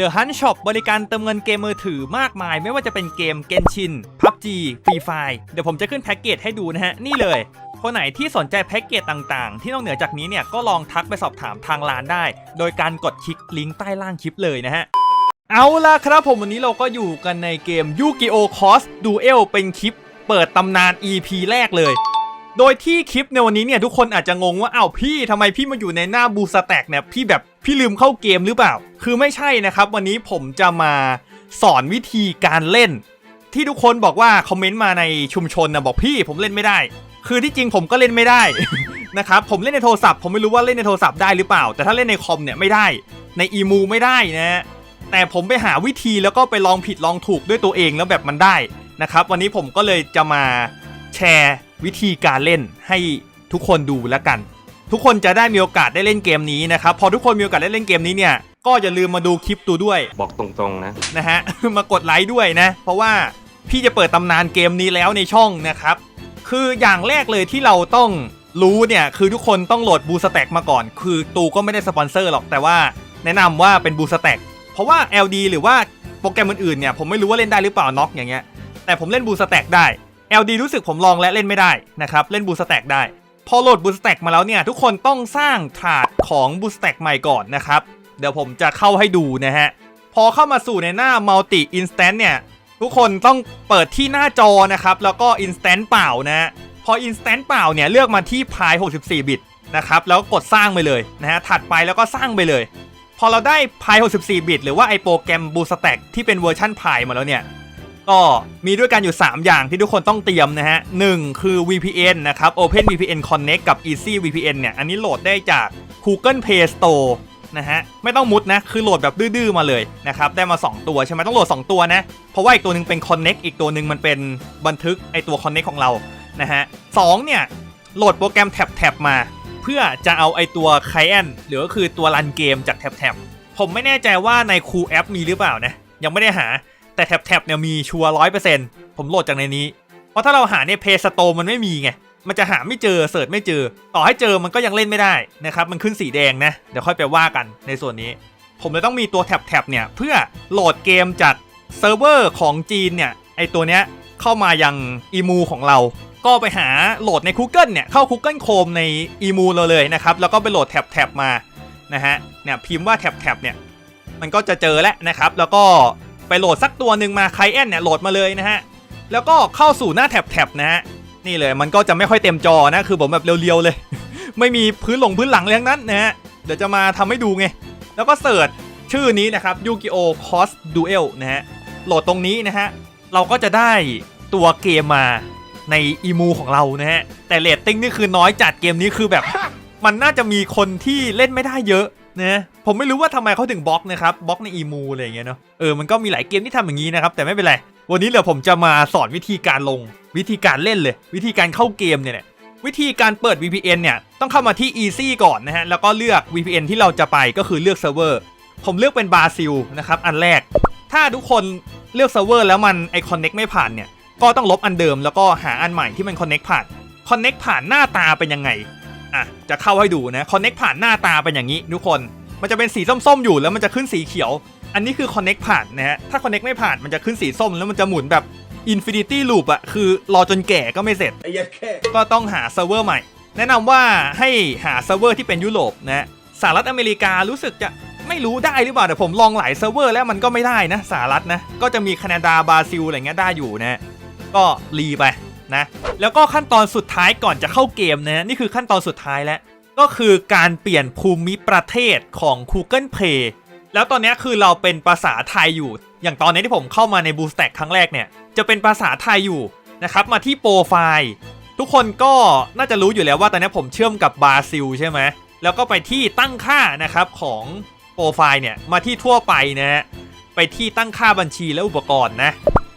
The Hunt Shop บริการเติมเงินเกมมือถือมากมาย ไม่ว่าจะเป็นเกม Genshin PUBG Free Fire เดี๋ยวผมจะขึ้นแพ็กเกจให้ดูนะฮะ นี่เลย คนไหนที่สนใจแพ็กเกจต่างๆ ที่นอกเหนือจากนี้เนี่ย ก็ลองทักไปสอบถามทางร้านได้ โดยการกดคลิกลิงก์ใต้ล่างคลิปเลยนะฮะเอาล่ะครับผมวันนี้เราก็อยู่กันในเกม Yu-Gi-Oh! Cross Duel เป็นคลิป เปิดตำนาน EP แรกเลย โดยที่คลิปในวันนี้เนี่ยทุกคนอาจจะงงว่าอ้าวพี่ทำไมพี่มาอยู่ในหน้าบูสแต็กเนี่ยพี่แบบ พี่ลืมเข้าเกมหรือเปล่า คือไม่ใช่นะครับ วันนี้ผมจะมาสอนวิธีการเล่น ที่ทุกคนบอกว่าคอมเมนต์มาในชุมชนนะบอกพี่ผมเล่นไม่ได้ คือที่จริงผมก็เล่นไม่ได้ นะครับผมเล่นในโทรศัพท์ผมไม่รู้ว่าเล่นในโทรศัพท์ได้หรือเปล่า แต่ถ้าเล่นในคอมเนี่ยไม่ได้ในอีมูไม่ได้นะฮะแต่ผมไปหาวิธีแล้วก็ไปลองผิดลองถูกด้วยตัวเองแล้วแบบมันได้นะครับ วันนี้ผมก็เลยจะมาแชร์วิธีการเล่นให้ทุกคนดูแล้วกัน ทุกคนจะได้มีโอกาสได้เล่นเกมนี้นะครับ พอทุกคนมีโอกาสได้เล่นเกมนี้เนี่ย ก็อย่าลืมมาดูคลิปตูด้วยบอกตรงๆนะ นะฮะ มากดไลค์ด้วยนะ เพราะว่าพี่จะเปิดตำนานเกมนี้แล้วในช่องนะครับ คืออย่างแรกเลยที่เราต้องรู้เนี่ย คือทุกคนต้องโหลดบูสแต็กมาก่อน คือตูก็ไม่ได้สปอนเซอร์หรอกแต่ว่าแนะนำว่าเป็นบูสแต็กเพราะว่า LD หรือว่าโปรแกรมอื่นๆเนี่ยผมไม่รู้ว่าเล่นได้หรือเปล่าน็อกอย่างเงี้ยแต่ผมเล่นบูสแต็กได้ LD รู้สึกผมลองและเล่นไม่ได้นะครับเล่นบูสแต็กได้ พอโหลดบูสแต็กมาแล้วเนี่ย ทุกคนต้องสร้างถาดของบูสแต็กใหม่ก่อนนะครับ เดี๋ยวผมจะเข้าให้ดูนะฮะ พอเข้ามาสู่ในหน้า Multi Instant เนี่ย ทุกคนต้องเปิดที่หน้าจอนะครับ แล้วก็ Instant เปล่านะ พอ Instant เปล่าเนี่ยเลือกมาที่ Pi 64 บิตนะครับ แล้วกดสร้างไปเลยนะฮะ ถัดไปแล้วก็สร้างไปเลย พอเราได้ Pi 64 บิต หรือว่าไอโปรแกรม Bootstack ที่เป็นเวอร์ชัน Pi มาแล้วเนี่ย ก็มีด้วยกันอยู่ 3 อย่างที่ทุกคนต้องเตรียมนะฮะหนึ่งคือ VPN นะครับ Open VPN Connect กับ Easy VPN เนี่ย อันนี้โหลดได้จาก Google Play Store นะฮะ ไม่ต้องมุดนะ คือโหลดแบบดื้อๆมาเลยนะครับ ได้มา 2 ตัวใช่ไหมต้องโหลด 2 ตัวนะ เพราะว่าอีกตัวหนึ่งเป็น Connect อีกตัวหนึ่งมันเป็นบันทึกไอตัว Connect ของเรา นะฮะสองเนี่ย โหลดโปรแกรมแท็บๆมา เพื่อจะเอาไอตัว Client หรือก็คือตัวรันเกมจากแท็บๆผมไม่แน่ใจว่าในคูแอปมีหรือเปล่านะ ยังไม่ได้หา แต่แท็บๆเนี่ยมีชัวร้อยเปอร์เซ็นต์ผมโหลดจากในนี้ เพราะถ้าเราหาในเพย์สโตมันไม่มีไง มันจะหาไม่เจอเสิร์ชไม่เจอ ต่อให้เจอมันก็ยังเล่นไม่ได้นะครับ มันขึ้นสีแดงนะ เดี๋ยวค่อยไปว่ากันในส่วนนี้ ผมเลยต้องมีตัวแท็บๆเนี่ยเพื่อโหลดเกมจากเซิร์ฟเวอร์ของจีนเนี่ยไอตัวเนี้ยเข้ามายังอีมูของเรา ก็ไปหาโหลดใน Google เนี่ยเข้า Google Chrome ในอีมูเราเลยนะครับแล้วก็ไปโหลดแท็บๆมานะฮะเนี่ยพิมพ์ว่าแท็บๆเนี่ยมันก็จะเจอแล้วนะครับ แล้วก็ ไปโหลดสักตัวหนึ่งมาไคแอนเนี่ยโหลดมาเลยนะฮะ แล้วก็เข้าสู่หน้าแท็บๆนะฮะ นี่เลยมันก็จะไม่ค่อยเต็มจอนะ คือผมแบบเรียวๆเลย ไม่มีพื้นหลงพื้นหลังเลยทั้งนั้นนะฮะ เดี๋ยวจะมาทำให้ดูไง แล้วก็เสิร์ชชื่อนี้นะครับ Yu-Gi-Oh! Cross Duel นะฮะ โหลดตรงนี้นะฮะ เราก็จะได้ตัวเกมมาในอีมูของเรานะฮะ แต่เรตติ้งนี่คือน้อยจัดเกมนี้คือแบบ มันน่าจะมีคนที่เล่นไม่ได้เยอะ นะผมไม่รู้ว่าทำไมเขาถึงบล็อกนะครับบล็อกในอีมูอะไรอย่างเงี้ยเนาะเออมันก็มีหลายเกมที่ทำอย่างนี้นะครับแต่ไม่เป็นไรวันนี้เดี๋ยวผมจะมาสอนวิธีการลง วิธีการเล่นเลย วิธีการเข้าเกมเนี่ยวิธีการเปิด VPN เนี่ยต้องเข้ามาที่ Easy ก่อนนะฮะแล้วก็เลือก VPN ที่เราจะไปก็คือเลือกเซิร์ฟเวอร์ผมเลือกเป็นบราซิลนะครับอันแรก ถ้าทุกคนเลือกเซิร์ฟเวอร์แล้วมันไอคอนเน็กไม่ผ่านเนี่ยก็ต้องลบอันเดิมแล้วก็หาอันใหม่ที่มันคอนเน็กผ่านคอนเน็กผ่านหน้าตาเป็นยังไง อะจะเข้าให้ดูนะ Connect ผ่านหน้าตาเป็นอย่างนี้ทุกคน มันจะเป็นสีส้มๆอยู่แล้วมันจะขึ้นสีเขียว อันนี้คือ Connect ผ่านนะฮะถ้า Connect ไม่ผ่านมันจะขึ้นสีส้มแล้วมันจะหมุนแบบ Infinity Loop อะคือรอจนแก่ก็ไม่เสร็จไอ้ยัดแค่ก็ต้องหาเซิร์ฟเวอร์ใหม่ แนะนำว่าให้หาเซิร์ฟเวอร์ที่เป็นยุโรปนะฮะสหรัฐอเมริการู้สึกจะไม่รู้ได้หรือเปล่าแต่ผมลองหลายเซิร์ฟเวอร์แล้วมันก็ไม่ได้นะสหรัฐนะก็จะมีแคนาดาบราซิลอะไรเงี้ยได้อยู่นะฮะก็รีไป นะแล้วก็ขั้นตอนสุดท้ายก่อนจะเข้าเกมนะนี่คือขั้นตอนสุดท้ายแล้ว ก็คือการเปลี่ยนภูมิประเทศของ Google Play แล้วตอนนี้คือเราเป็นภาษาไทยอยู่ อย่างตอนนี้ที่ผมเข้ามาใน b o o s t a c ครั้งแรกเนี่ยจะเป็นภาษาไทยอยู่นะครับมาที่โปรไฟล์ทุกคนก็น่าจะรู้อยู่แล้วว่าตอนนี้ผมเชื่อมกับบราซิลใช่ไหมแล้วก็ไปที่ตั้งค่านะครับของโปรไฟล์เนี่ยมาที่ทั่วไปนะฮะไปที่ตั้งค่าบัญชีและอุปกรณ์นะ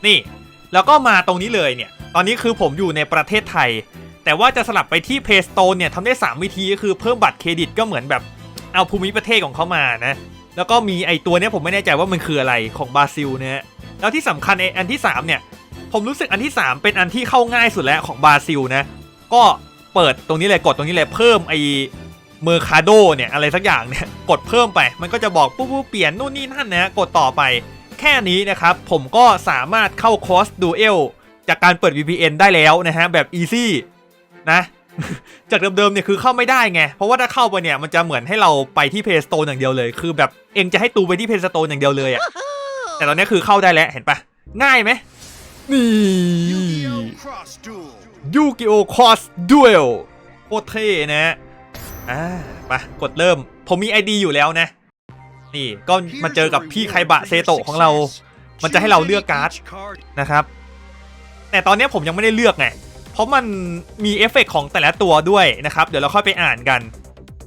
นี่ แล้วก็มาตรงนี้เลยเนี่ย ตอนนี้คือผมอยู่ในประเทศไทย แต่ว่าจะสลับไปที่ Play Store เนี่ยทำได้ 3 วิธีก็คือเพิ่มบัตรเครดิตก็เหมือนแบบเอาภูมิประเทศของเขามานะ แล้วก็มีไอตัวเนี้ยผมไม่แน่ใจว่ามันคืออะไรของบราซิลเนะฮะแล้วที่สำคัญไออันที่ 3 เนี่ย ผมรู้สึกอันที่ 3 เป็นอันที่เข้าง่ายสุดแล้วของบราซิลนะ ก็เปิดตรงนี้เลยกดตรงนี้เลยเพิ่มไอเมอร์คาโดเนี่ยอะไรสักอย่างเนี่ยกดเพิ่มไป มันก็จะบอกปุ๊บปุ๊บเปลี่ยนนู่นนี่นั่นนะฮะกดต่อไป แค่นี้นะครับผมก็สามารถเข้าคอร์สดูเอล จากการเปิด VPN ได้แล้วนะฮะแบบ Easy นะจากเดิมๆเนี่ยคือเข้าไม่ได้ไง เพราะว่าถ้าเข้าไปเนี่ยมันจะเหมือนให้เราไปที่ Play Store อย่างเดียวเลย คือแบบเองจะให้ตูไปที่ Play Store อย่างเดียวเลยอะแต่ตอนนี้คือเข้าได้แล้วเห็นปะง่ายไหมนี่ Yu-Gi-Oh! Cross Duel. ยูกิโอคอสดูเอลโคตรเท่นะฮะอ่าไปกดเริ่ม ผมมี ID อยู่แล้วนะ นี่ก็มาเจอกับพี่ไคบะเซโตะของเรา มันจะให้เราเลือกการ์ดนะครับ แต่ตอนนี้ผมยังไม่ได้เลือกไง เพราะมันมีเอฟเฟกต์ของแต่ละตัวด้วยนะครับ เดี๋ยวเราค่อยไปอ่านกัน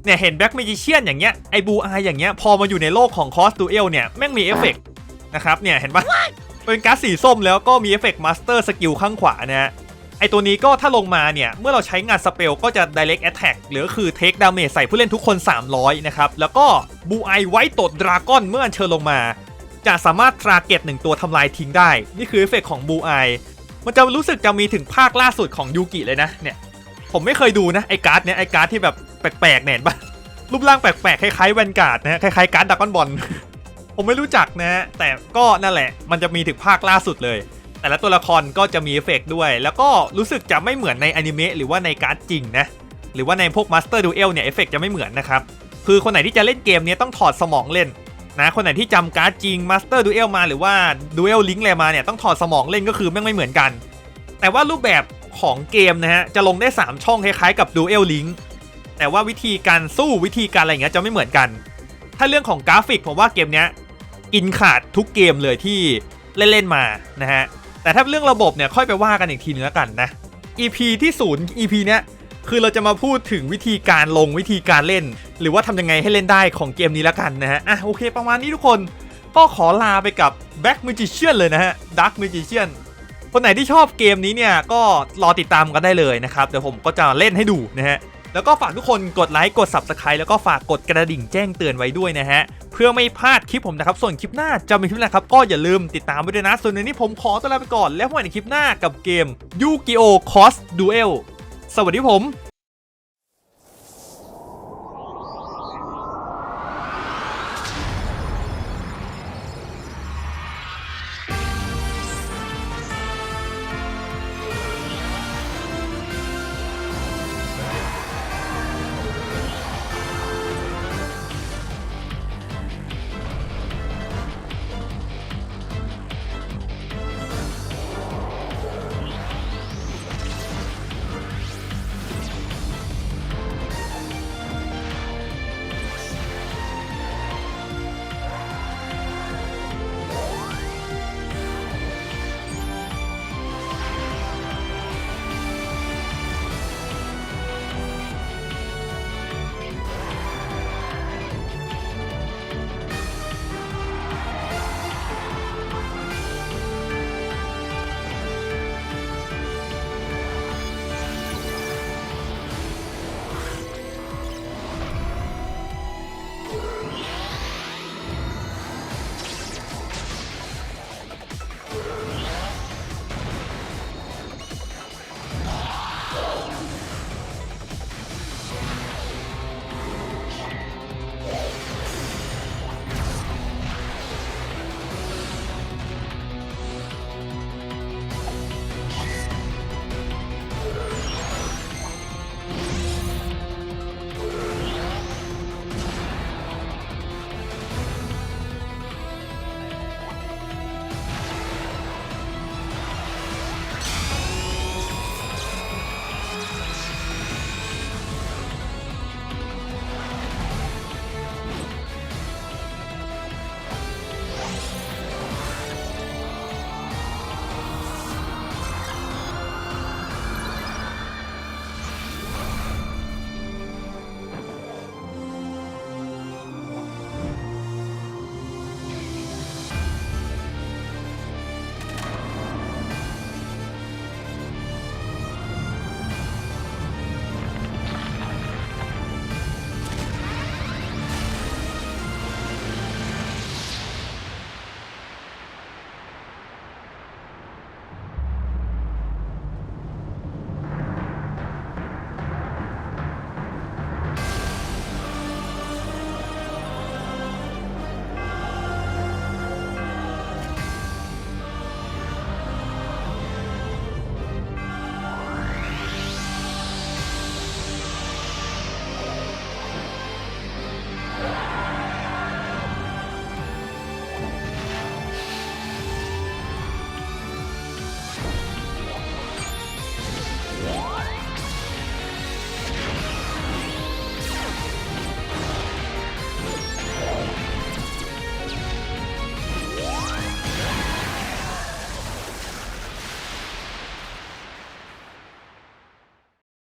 เนี่ยเห็นแบ็ก m มจิเชียนอย่างเงี้ย ไอบูอายอย่างเงี้ย พอมาอยู่ในโลกของคอสตูเอลเนี่ย แม่งมีเอฟเฟกต์นะครับ เนี่ยเห็นปะเป็นการ์ดสีส้มแล้วก็มีเอฟเฟกต์มาสเตอร์สกิลข้างขวานะไอตัวนี้ก็ถ้าลงมาเนี่ย เมื่อเราใช้งานสเปลก็จะ direct attack หรือคือ take damage ใส่ผู้เล่นทุกคน 300 นะครับ แล้วก็บูไอไวท์ตดดราก้อนเมื่ออัญเชิญลงมา จะสามารถทราเก็ตหนึ่งตัวทำลายทิ้งได้ นี่คือเอฟเฟกของบูไอ มันจะรู้สึกจะมีถึงภาคล่าสุดของยูกิเลยนะเนี่ย ผมไม่เคยดูนะไอการ์ดเนี่ยไอการ์ดที่แบบแปลกๆเนี่ยเห็นปะรูปร่างแปลกๆคล้ายๆแวนการ์ดนะคล้ายๆการ์ดดักกอนบอลผมไม่รู้จักนะ แต่ก็นั่นแหละ มันจะมีถึงภาคล่าสุดเลย แต่ละตัวละครก็จะมีเอฟเฟกด้วย แล้วก็รู้สึกจะไม่เหมือนในอนิเมะหรือว่าในการ์ดจริงนะหรือว่าในพวกมาสเตอร์ดูเอลเนี่ยเอฟเฟกจะไม่เหมือนนะครับคือคนไหนที่จะเล่นเกมนี้ต้องถอดสมองเล่น นะคนไหนที่จำการ์ดจริงมาสเตอร์ดูเอลมาหรือว่าดูเอลลิงก์อะไรมาเนี่ยต้องถอดสมองเล่นก็คือแม่งไม่เหมือนกัน แต่ว่ารูปแบบของเกมนะฮะจะลงได้ 3 ช่องคล้ายๆกับดูเอลลิงก์แต่ว่าวิธีการสู้วิธีการอะไรอย่างเงี้ยจะไม่เหมือนกัน ถ้าเรื่องของกราฟิกผมว่าเกมเนี้ยอินขาดทุกเกมเลยที่เล่นๆมานะฮะแต่ถ้าเรื่องระบบเนี่ยค่อยไปว่ากันอีกทีนึงแล้วกันนะ EP ที่ศูนย์ EP เนี้ย คือเราจะมาพูดถึงวิธีการลงวิธีการเล่น หรือว่าทำยังไงให้เล่นได้ของเกมนี้แล้วกันนะฮะอะโอเคประมาณนี้ทุกคนก็ขอลาไปกับ Black Magician เลยนะฮะ Dark Magician คนไหนที่ชอบเกมนี้เนี่ยก็รอติดตามกันได้เลยนะครับ เดี๋ยวผมก็จะเล่นให้ดูนะฮะ แล้วก็ฝากทุกคนกดไลค์กด Subscribe แล้วก็ฝากกดกระดิ่งแจ้งเตือนไว้ด้วยนะฮะ เพื่อไม่พลาดคลิปผมนะครับ ส่วนคลิปหน้าจะมีคลิปอะไรครับ ก็อย่าลืมติดตามไว้ด้วยนะ ส่วนในนี้ผมขอตัวลาไปก่อน แล้วพบกันในคลิปหน้ากับเกม Yu-Gi-Oh! Cross Duel สวัสดีผม